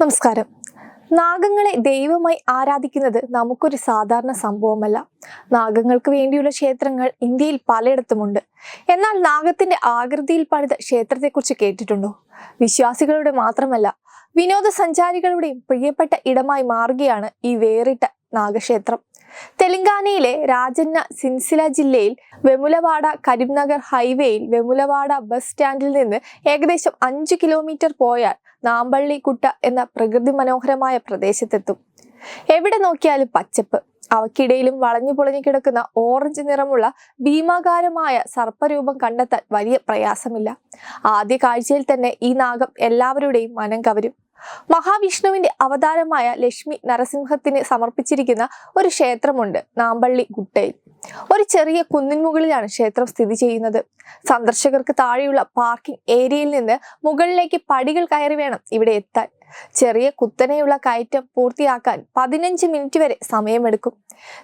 നമസ്കാരം. നാഗങ്ങളെ ദൈവമായി ആരാധിക്കുന്നത് നമുക്കൊരു സാധാരണ സംഭവമല്ല. നാഗങ്ങൾക്ക് വേണ്ടിയുള്ള ക്ഷേത്രങ്ങൾ ഇന്ത്യയിൽ പലയിടത്തുമുണ്ട്. എന്നാൽ നാഗത്തിന്റെ ആകൃതിയിൽ പണിത ക്ഷേത്രത്തെക്കുറിച്ച് കേട്ടിട്ടുണ്ടോ? വിശ്വാസികളുടെ മാത്രമല്ല വിനോദസഞ്ചാരികളുടെയും പ്രിയപ്പെട്ട ഇടമായി മാറുകയാണ് ഈ വേറിട്ട നാഗക്ഷേത്രം. തെലങ്കാനയിലെ രാജന്ന സിൻസില ജില്ലയിൽ വെമുലവാഡ കരിംനഗർ ഹൈവേയിൽ വെമുലവാഡ ബസ് സ്റ്റാൻഡിൽ നിന്ന് ഏകദേശം അഞ്ച് കിലോമീറ്റർ പോയാൽ നാമ്പള്ളി കുട്ട എന്ന പ്രകൃതി മനോഹരമായ പ്രദേശത്തെത്തും. എവിടെ നോക്കിയാലും പച്ചപ്പ്. അവക്കിടയിലും വളഞ്ഞു പൊളഞ്ഞു കിടക്കുന്ന ഓറഞ്ച് നിറമുള്ള ഭീമാകാരമായ സർപ്പരൂപം കണ്ടെത്താൻ വലിയ പ്രയാസമില്ല. ആദ്യ കാഴ്ചയിൽ തന്നെ ഈ നാഗം എല്ലാവരുടെയും മനം കവരും. മഹാവിഷ്ണുവിന്റെ അവതാരമായ ലക്ഷ്മി നരസിംഹത്തിന് സമർപ്പിച്ചിരിക്കുന്ന ഒരു ക്ഷേത്രമുണ്ട് നാമ്പള്ളി ഗുട്ടയിൽ. ഒരു ചെറിയ കുന്നിൻ മുകളിലാണ് ക്ഷേത്രം സ്ഥിതി ചെയ്യുന്നത്. സന്ദർശകർക്ക് താഴെയുള്ള പാർക്കിംഗ് ഏരിയയിൽ നിന്ന് മുകളിലേക്ക് പടികൾ കയറി വേണം ഇവിടെ എത്താൻ. ചെറിയ കുത്തനെയുള്ള കയറ്റം പൂർത്തിയാക്കാൻ പതിനഞ്ച് മിനിറ്റ് വരെ സമയമെടുക്കും.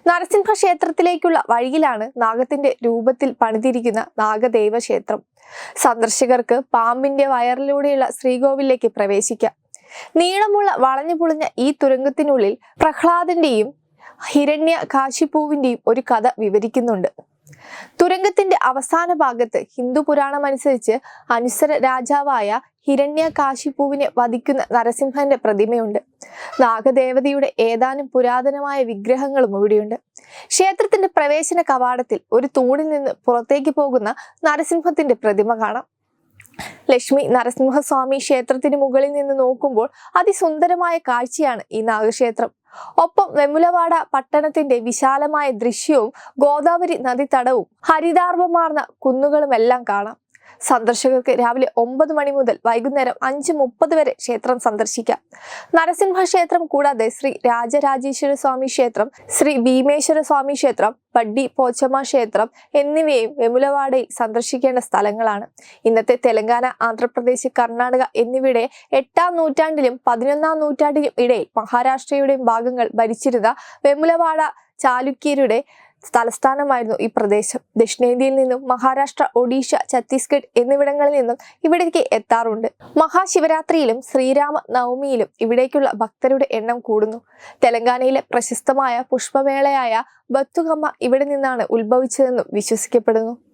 നരസിംഹ ക്ഷേത്രത്തിലേക്കുള്ള വഴിയിലാണ് നാഗത്തിന്റെ രൂപത്തിൽ പണിതിരിക്കുന്ന നാഗദേവ ക്ഷേത്രം. സന്ദർശകർക്ക് പാമ്പിന്റെ വയറിലൂടെയുള്ള ശ്രീകോവിലേക്ക് പ്രവേശിക്കാം. നീളമുള്ള വളഞ്ഞു പൊളിഞ്ഞ ഈ തുരങ്കത്തിനുള്ളിൽ പ്രഹ്ലാദന്റെയും ഹിരണ്യ കാശിപ്പൂവിന്റെയും ഒരു കഥ വിവരിക്കുന്നുണ്ട്. തുരങ്കത്തിന്റെ അവസാന ഭാഗത്ത് ഹിന്ദു പുരാണം അനുസരിച്ച് അനുസര രാജാവായ ഹിരണ്യ കാശിപ്പൂവിനെ വധിക്കുന്ന നരസിംഹന്റെ പ്രതിമയുണ്ട്. നാഗദേവതയുടെ ഏതാനും പുരാതനമായ വിഗ്രഹങ്ങളും ഇവിടെയുണ്ട്. ക്ഷേത്രത്തിന്റെ പ്രവേശന കവാടത്തിൽ ഒരു തൂണിൽ നിന്ന് പുറത്തേക്ക് പോകുന്ന നരസിംഹത്തിന്റെ പ്രതിമ കാണാം. ലക്ഷ്മി നരസിംഹസ്വാമി ക്ഷേത്രത്തിന് മുകളിൽ നിന്ന് നോക്കുമ്പോൾ അതിസുന്ദരമായ കാഴ്ചയാണ് ഈ നാഗക്ഷേത്രം. ഒപ്പം വെമുലവാഡ പട്ടണത്തിന്റെ വിശാലമായ ദൃശ്യവും ഗോദാവരി നദീതടവും ഹരിതാർവമാർന്ന കുന്നുകളുമെല്ലാം കാണാം. സന്ദർശകർക്ക് രാവിലെ ഒമ്പത് മണി മുതൽ വൈകുന്നേരം അഞ്ച് മുപ്പത് വരെ ക്ഷേത്രം സന്ദർശിക്കാം. നരസിംഹ ക്ഷേത്രം കൂടാതെ ശ്രീ രാജരാജേശ്വര സ്വാമി ക്ഷേത്രം ശ്രീ ഭീമേശ്വര സ്വാമി ക്ഷേത്രം പഡ്ഡി പോച്ചമ്മ ക്ഷേത്രം എന്നിവയും വെമുലവാഡയിൽ സന്ദർശിക്കേണ്ട സ്ഥലങ്ങളാണ്. ഇന്നത്തെ തെലങ്കാന ആന്ധ്രാപ്രദേശ് കർണാടക എന്നിവയുടെ എട്ടാം നൂറ്റാണ്ടിലും പതിനൊന്നാം നൂറ്റാണ്ടിലും ഇടയിൽ മഹാരാഷ്ട്രയുടെയും ഭാഗങ്ങൾ ഭരിച്ചിരുന്ന വെമുലവാഡ ചാലുക്യരുടെ തലസ്ഥാനമായിരുന്നു ഈ പ്രദേശം. ദക്ഷിണേന്ത്യയിൽ നിന്നും മഹാരാഷ്ട്ര ഒഡീഷ ഛത്തീസ്ഗഡ് എന്നിവിടങ്ങളിൽ നിന്നും ഇവിടേക്ക് എത്താറുണ്ട്. മഹാശിവരാത്രിയിലും ശ്രീരാമ നവമിയിലും ഇവിടേക്കുള്ള ഭക്തരുടെ എണ്ണം കൂടുന്നു. തെലങ്കാനയിലെ പ്രശസ്തമായ പുഷ്പമേളയായ ബത്തുകമ്മ ഇവിടെ നിന്നാണ് ഉത്ഭവിച്ചതെന്നും വിശ്വസിക്കപ്പെടുന്നു.